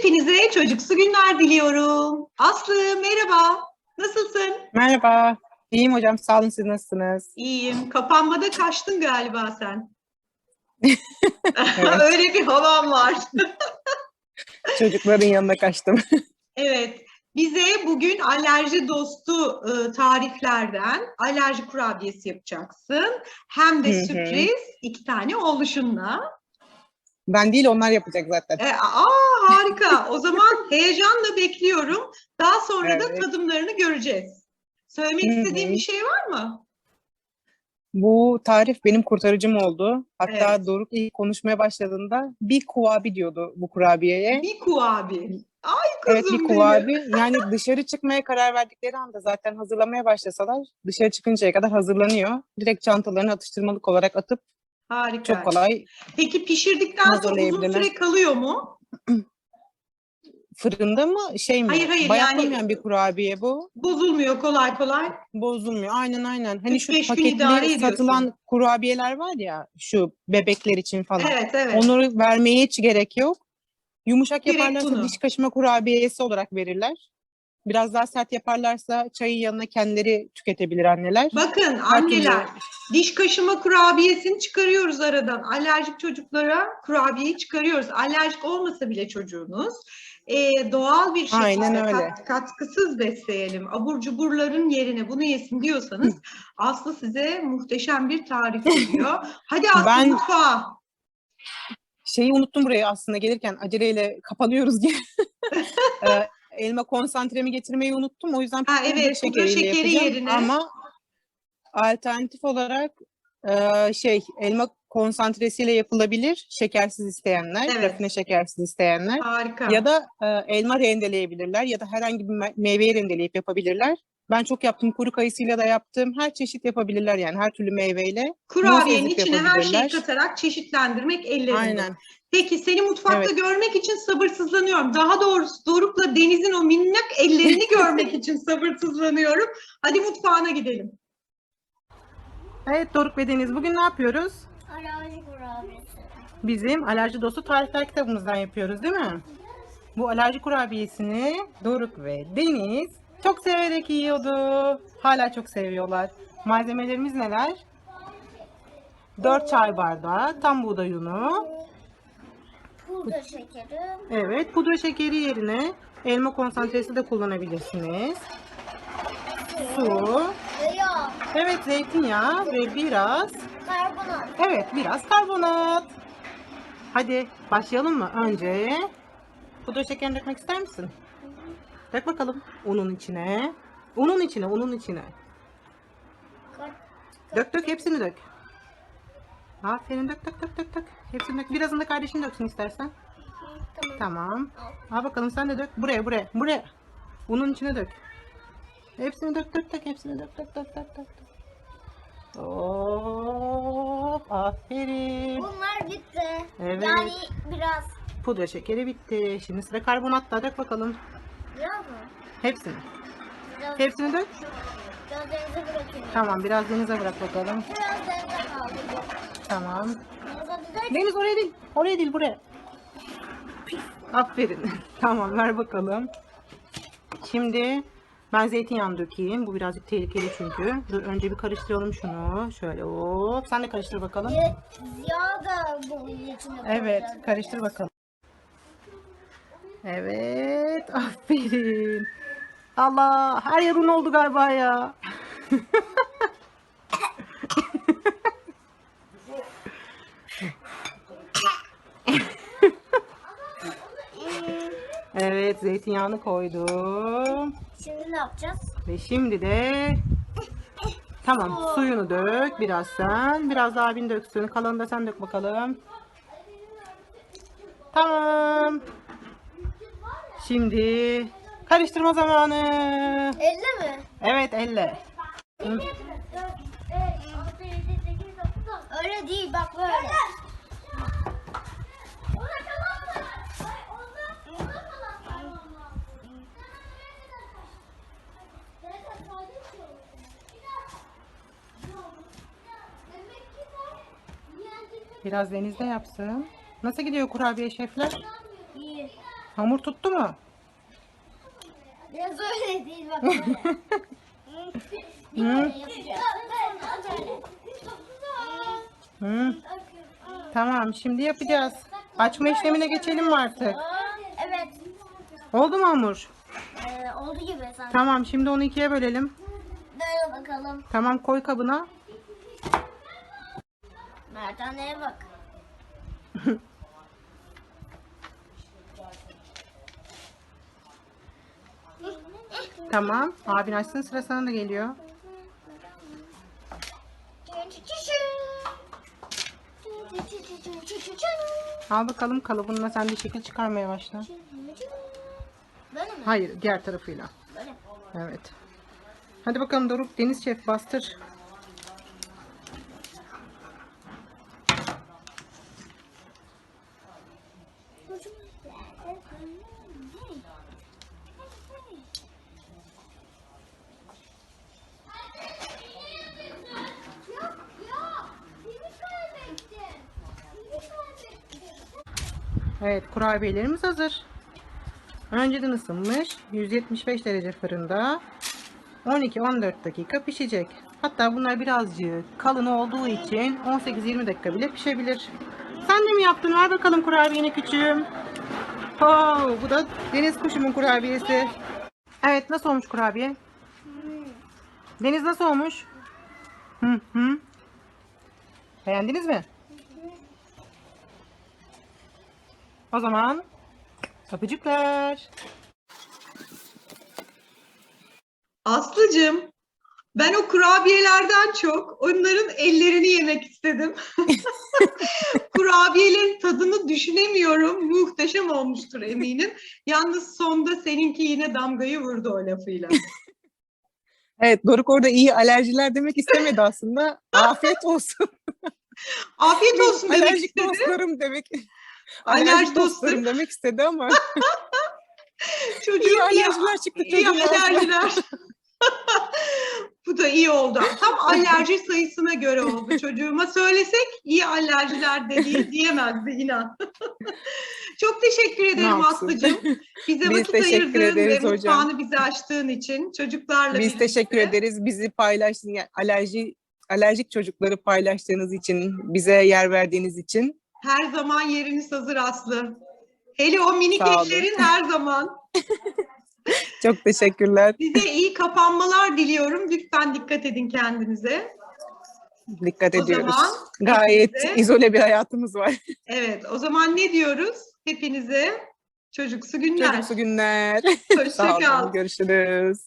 Hepinize çocuksu günler diliyorum. Aslı merhaba. Nasılsın? Merhaba. İyiyim hocam. Sağ olun. Siz nasılsınız? İyiyim. Kapanmada kaçtın galiba sen. Evet. Öyle bir havan var. Çocukların yanına kaçtım. Evet. Bize bugün alerji dostu e, tariflerden alerji kurabiyesi yapacaksın. Hem de sürpriz iki tane oluşunla. Ben değil onlar yapacak zaten. E, aa harika. O zaman heyecanla bekliyorum. Daha sonra da Evet. tadımlarını göreceğiz. Söylemek istediğin bir şey var mı? Bu tarif benim kurtarıcım oldu. Hatta Evet. Doruk ilk konuşmaya başladığında bir kuvabi diyordu bu kurabiyeye. Bir kuabi. Ay kızım Evet bir kuvabi. Yani dışarı çıkmaya karar verdikleri anda zaten hazırlamaya başlasalar dışarı çıkıncaya kadar hazırlanıyor. Direkt çantalarını atıştırmalık olarak atıp Harika. çok kolay Peki pişirdikten sonra uzun süre kalıyor mu? fırında mı şey mi? Hayır, hayır, Bayatlamayan yani- bir kurabiye bu. Bozulmuyor kolay kolay. Bozulmuyor. Aynen aynen. Hani Üç şu paketli satılan kurabiyeler var ya şu bebekler için falan. Evet evet. Onları vermeye hiç gerek yok. Yumuşak Direkt yaparlarsa bunu. diş kaşıma kurabiyesi olarak verirler. Biraz daha sert yaparlarsa çayın yanına kendileri tüketebilir anneler. Bakın anneler diş kaşıma kurabiyesini çıkarıyoruz aradan. Alerjik çocuklara kurabiyeyi çıkarıyoruz. Alerjik olmasa bile çocuğunuz e, doğal bir şekilde Aynen öyle. kat- katkısız besleyelim. Abur cuburların yerine bunu yesin diyorsanız Aslı size muhteşem bir tarif veriyor. Hadi Aslı Ben- mutfağa. Şeyi unuttum buraya aslında gelirken aceleyle kapanıyoruz diye. Ee, elma konsantremi getirmeyi unuttum. O yüzden Ha, evet, şekeri yapacağım. yerine- Ama alternatif olarak e, şey elma konsantresiyle yapılabilir. Şekersiz isteyenler, Evet. rafine şekersiz isteyenler. Harika. Ya da e, elma rendeleyebilirler ya da herhangi bir me- meyveyi rendeleyip yapabilirler. Ben çok yaptım. Kuru kayısıyla da yaptım. Her çeşit yapabilirler yani her türlü meyveyle. Kurabiyenin içine her şeyi katarak çeşitlendirmek ellerinde. Aynen. Peki seni mutfakta Evet. görmek için sabırsızlanıyorum. Daha doğrusu Doruk'la Deniz'in o minnak ellerini görmek için sabırsızlanıyorum. Hadi mutfağına gidelim. Evet Doruk ve Deniz bugün ne yapıyoruz? Alerji kurabiyesi. Bizim alerji dostu tarifler kitabımızdan yapıyoruz değil mi? Bu alerji kurabiyesini Doruk ve Deniz çok severek yiyordu. Hala çok seviyorlar. Malzemelerimiz neler? 4 çay bardağı tam buğday unu. Pudra şekeri. Evet pudra şekeri yerine elma konsantresi de kullanabilirsiniz. Su. Evet zeytinyağı ve biraz Karbonat. Evet, biraz karbonat. Hadi başlayalım mı? Önce pudra şekerini dökmek ister misin? Dök bakalım unun içine. Unun içine, unun içine. Dök dök hepsini dök. Aferin dök dök dök dök dök. Hepsini dök. Birazını da kardeşin döksün istersen. Tamam. Tamam. Al bakalım sen de dök. Buraya buraya buraya. Unun içine dök. Hepsini dök dök dök. Hepsini dök dök dök dök dök. Hop, aferin. Bunlar bitti. Evet. Yani biraz. Pudra şekeri bitti. Şimdi sıra karbonatta. Dök bakalım. Biraz mı? Hepsini. Biraz, Hepsini dök. biraz denize bırakayım. Tamam biraz denize bırak bakalım. Biraz denize kaldı. Tamam. Denize Deniz oraya değil. Oraya değil buraya. Aferin. tamam ver bakalım. Şimdi ben zeytinyağını dökeyim. Bu birazcık tehlikeli çünkü. Dur önce bir karıştıralım şunu. Şöyle hop. Sen de karıştır bakalım. Yağ da bunun içine Evet, karıştır bakalım. Evet, aferin. Allah, her yer un oldu galiba ya. evet, zeytinyağını koydum. Şimdi ne yapacağız? Ve şimdi de tamam suyunu dök biraz sen. Biraz daha abin döksün. Kalanını da sen dök bakalım. Tamam. Şimdi karıştırma zamanı. Elle mi? Evet elle. Öyle değil bak böyle. Biraz denizde yapsın. Nasıl gidiyor kurabiye şefler? Hamur tuttu mu? Biraz öyle değil bakalım. Hı? Hı. Tamam şimdi yapacağız. Açma işlemine geçelim mi artık? Evet. Oldu mu hamur? Ee, oldu gibi sanki. Tamam şimdi onu ikiye bölelim. Böyle bakalım. Tamam koy kabına. Merdaneye bak. Tamam. Abin açsın sıra sana da geliyor. Al bakalım kalıbınla sen de şekil çıkarmaya başla. Böyle mi? Hayır diğer tarafıyla. Böyle. Evet. Hadi bakalım Doruk Deniz Şef bastır. Evet kurabiyelerimiz hazır. Önceden ısınmış 175 derece fırında 12-14 dakika pişecek. Hatta bunlar birazcık kalın olduğu için 18-20 dakika bile pişebilir. Sen de mi yaptın? Ver bakalım kurabiyeni küçüğüm. Oo, bu da deniz kuşumun kurabiyesi. Evet nasıl olmuş kurabiye? Deniz nasıl olmuş? Hı hı. Beğendiniz mi? O zaman öpücükler. Aslıcığım, ben o kurabiyelerden çok onların ellerini yemek istedim. Kurabiyelerin tadını düşünemiyorum. Muhteşem olmuştur eminim. Yalnız sonda seninki yine damgayı vurdu o lafıyla. Evet Doruk orada iyi alerjiler demek istemedi aslında. Afiyet olsun. Afiyet olsun demek Alerjik istedi. dostlarım demek. Alerji dostlarım. demek istedi ama Çocuğum iyi alerjiler çıktı iyi alerjiler. Bu da iyi oldu. Tam alerji sayısına göre oldu. Çocuğuma söylesek iyi alerjiler dediği diyemezdi inan. Çok teşekkür ederim? Aslı'cığım. Bize Biz vakit ayırdığın ve ederiz hocam. mutfağını bize açtığın için çocuklarla Biz birlikte. teşekkür ederiz. Bizi paylaştığınız, yani alerji alerjik çocukları paylaştığınız için, bize yer verdiğiniz için. Her zaman yeriniz hazır Aslı. Hele o minik Sağ olun. ellerin her zaman. Çok teşekkürler. Size iyi kapanmalar diliyorum. Lütfen dikkat edin kendinize. Dikkat O ediyoruz. zaman Gayet hepinize- izole bir hayatımız var. Evet, o zaman ne diyoruz? Hepinize çocuksu günler. Çocuksu günler. Hoşça Sağ kal. olun. Görüşürüz.